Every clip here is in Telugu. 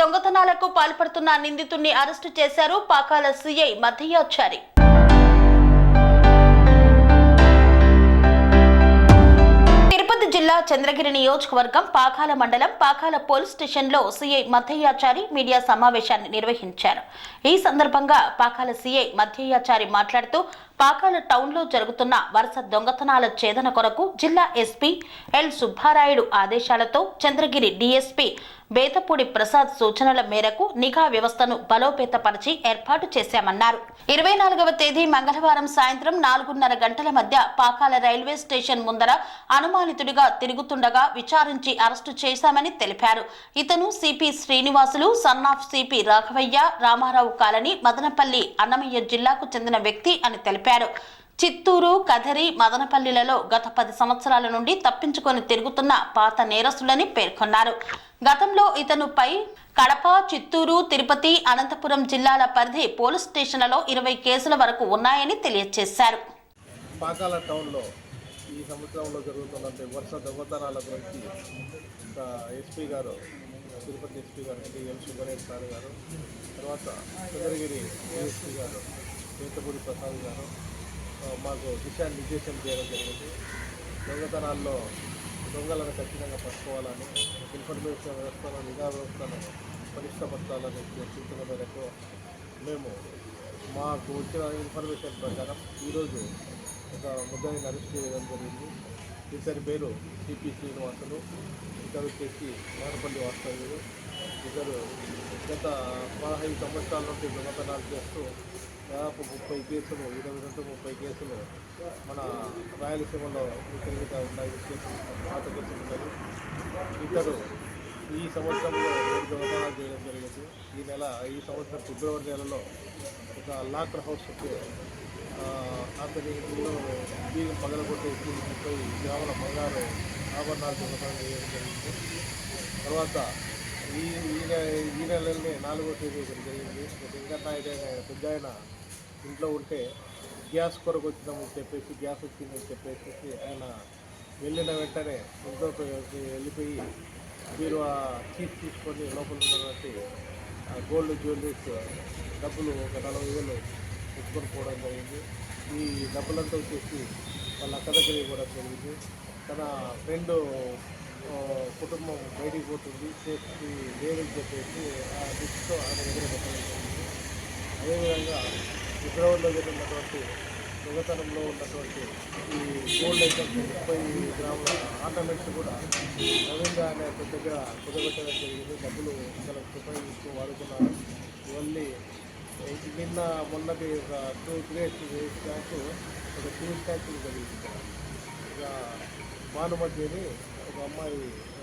దొంగతనాలకు పాల్పడుతున్న నిందితుడిని అరెస్టు చేశారు పాకాల సీఐ మధ్యాచారి తిరుపతి జిల్లా చంద్రగిరి నియోజకవర్గం పాకాల మండలం పాకాల పోలీస్ స్టేషన్లో సీఐ మధ్యయాచారి మీడియా సమావేశాన్ని నిర్వహించారు. ఈ సందర్భంగా పాకాల సీఐ మధ్యయాచారి మాట్లాడుతూ పాకాల టౌన్లో జరుగుతున్న వరుస దొంగతనాల ఛేదన కొరకు జిల్లా ఎస్పీ ఎల్ సుబ్బారాయుడు ఆదేశాలతో చంద్రగిరి డీఎస్పీ బేతపూడి ప్రసాద్ సూచనల మేరకు నిఘా వ్యవస్థను బలోపేతపరిచి ఏర్పాటు చేశామన్నారు. ఇరవై నాలుగవ తేదీ మంగళవారం సాయంత్రం నాలుగున్నర గంటల మధ్య పాకాల రైల్వే స్టేషన్ ముందర అనుమానితుడిగా తిరుగుతుండగా విచారించి అరెస్టు చేశామని తెలిపారు. ఇతను CP Srinivasulu son of CP Raghavaiah Ramarao colony Madanapalle Annamayya జిల్లాకు చెందిన వ్యక్తి అని తెలిపారు. చిత్తూరు కథరి మదనపల్లిలలో గత పది సంవత్సరాల నుండి తప్పించుకొని తిరుగుతున్న పాత నేరస్తులని పేర్కొన్నారు. గతంలో ఇతనుపై కడప చిత్తూరు తిరుపతి అనంతపురం జిల్లాల పరిధి పోలీస్ స్టేషన్లలో ఇరవై కేసుల వరకు ఉన్నాయని తెలియజేశారు. పాకాల టౌన్లో ఈ సంవత్సరంలో జరుగుతున్న వరుస దొంగతనాల గురించి ఒక ఎస్పీ గారు తిరుపతి ఎస్పీ గారు అంటే ఎల్ సుబ్బరేష్ సార్ గారు తర్వాత చంద్రగిరి ఏఎస్పీ గారు వేతపూడి ప్రసాద్ గారు మాకు దిశానిర్దేశం చేయడం జరిగింది. దొంగతనాల్లో దొంగలను ఖచ్చితంగా పట్టుకోవాలని ఇన్ఫర్మేషన్ వ్యవస్థను నిఘా వ్యవస్థను పటిష్టపరచాలని సూచన మేరకు మేము మాకు వచ్చిన ఇన్ఫర్మేషన్ ప్రకారం ఈరోజు ఒక ముద్దాయిని అరెస్ట్ చేయడం జరిగింది. ఇద్దరి పేరు సిపి శ్రీనివాసులు ఇద్దరు వచ్చేసి మారపల్లి వాస్తవ్యులు ఇద్దరు గత పదహైదు సంవత్సరాల నుండి దొంగతనాలు చేస్తూ దాదాపు ముప్పై కేసులు ఇరవై రెండు ముప్పై కేసులు మన రాయలసీమలో విపరీతంగా ఉన్నాయి. కేసులు పాత కేసులు ఉన్నాయి. ఇద్దరు ఈ సంవత్సరంలో దొంగతనాలు చేయడం జరిగింది. ఈ నెల ఈ సంవత్సరం ఫిబ్రవరి నెలలో ఒక లాకర్ హౌస్ వచ్చి అతని ఇంట్లో బీగం పగలగొట్టేసి ముప్పై గ్రాముల బంగారు ఆభరణాలు దొంగతనం చేయడం జరిగింది. తర్వాత ఈ ఈ నె- ఈ నెలలోనే నాలుగో తేదీ జరిగింది. ఒక ఇంకా నాయుడు పెద్ద ఆయన ఇంట్లో ఉంటే గ్యాస్ కొరకు వచ్చినామని చెప్పేసి గ్యాస్ వచ్చిందని చెప్పేసి ఆయన వెళ్ళిన వెంటనే ఇంట్లోకి వెళ్ళిపోయి మీరు ఆ చీఫ్ తీసుకొని లోపల ఉన్నటువంటి ఆ గోల్డ్ జ్యువెలరీస్ డబ్బులు ఒక నలభై వేలు తీసుకొని పోవడం జరిగింది. ఈ డబ్బులంతా వచ్చేసి వాళ్ళ అక్క దగ్గర ఇవ్వడం జరిగింది. తన ఫ్రెండ్ కుటుంబం బయటికి పోతుంది. చేసి లేదని చెప్పేసి ఆ దిశతో ఆయన దగ్గర పెట్టడం జరిగింది. అదేవిధంగా ఫిబ్రవరిలో జరిగినటువంటి దొంగతనంలో ఉన్నటువంటి ఈ గోల్డ్ ఐటమ్స్ ముప్పై గ్రాముల ఆర్నమెంట్స్ కూడా రవీంద్ర అనే అతని దగ్గర కుదబెట్టడం జరిగింది. డబ్బులు చాలా ఉపయోగిస్తూ వాడుకున్నారు. ఇవన్నీ నిన్న మొన్నటి ఒక టూ గ్రేట్ స్టాక్ ఒక టూ స్టాక్ జరిగింది. ఇక భానుమతి అని ఒక అమ్మాయి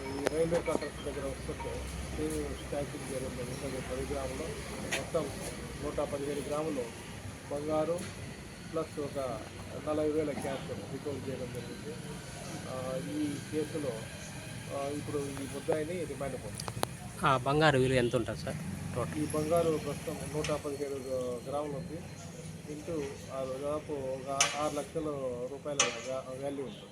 ఈ రైల్వే కాంట్రాక్ట్ దగ్గర వస్తుంటే స్టాచ్యూకి చేయడం జరిగింది పది గ్రాములు మొత్తం నూట పదిహేను గ్రాములు బంగారు ప్లస్ ఒక నలభై వేల క్యాష్ రికవర్ చేయడం జరిగింది. ఈ కేసులో ఇప్పుడు ఈ ముద్దాయిని రిమాండ్ పొందింది ఆ బంగారు విలువ ఎంత ఉంటుంది సార్? టోటల్ ఈ బంగారు ప్రస్తుతం నూట పదిహేడు గ్రాములు ఉంది. ఇంటూ దాదాపు ఒక ఆరు లక్షల రూపాయల వాల్యూ ఉంటుంది.